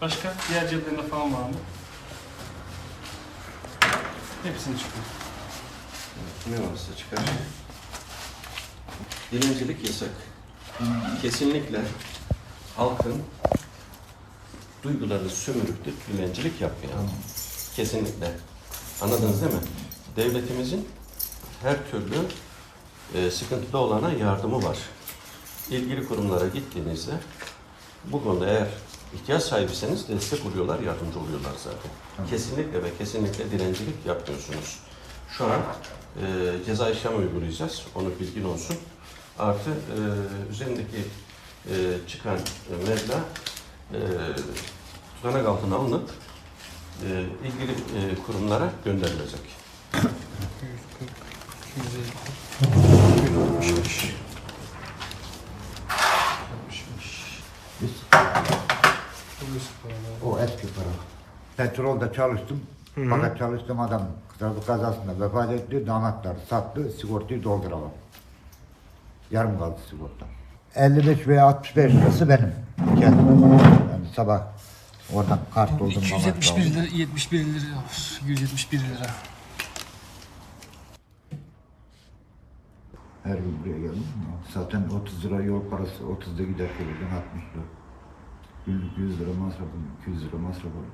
Başka diğer ceplerinde falan var mı? Hepsini çıkıyor. Ne varsa çıkar. Dilencilik yasak. Kesinlikle halkın duygularını sömürüp de dilencilik yapmayalım. Kesinlikle. Anladınız değil mi? Devletimizin her türlü e, sıkıntıda olana yardımı var. İlgili kurumlara gittiğinizde bu konuda eğer ihtiyaç sahibiseniz destek oluyorlar, yardımcı oluyorlar zaten. Kesinlikle ve kesinlikle dilencilik yapmıyorsunuz. Şu an e, ceza işlem uygulayacağız. Onu bilgin olsun. Artı e, üzerindeki e, çıkan meblağ e, tutanak altına alınıp e, ilgili e, kurumlara gönderilecek. 165. Biz, O eski para. Petrolde çalıştım. Fakat çalıştığım adam trafik kazasında vefat etti. Damatlar sattı. Sigortayı dolduramam. Yarım kaldı sigorta. 55 veya 65 lirası benim. Kendim. Yani sabah oradan kart doldurmam. 271 lira, 71 lira, 171 lira. Her gün buraya geldim. Zaten 30 lira yol parası, 30'da gider gelirken 60 lira. Günlük 100 lira masrafım, 200 lira masrafım.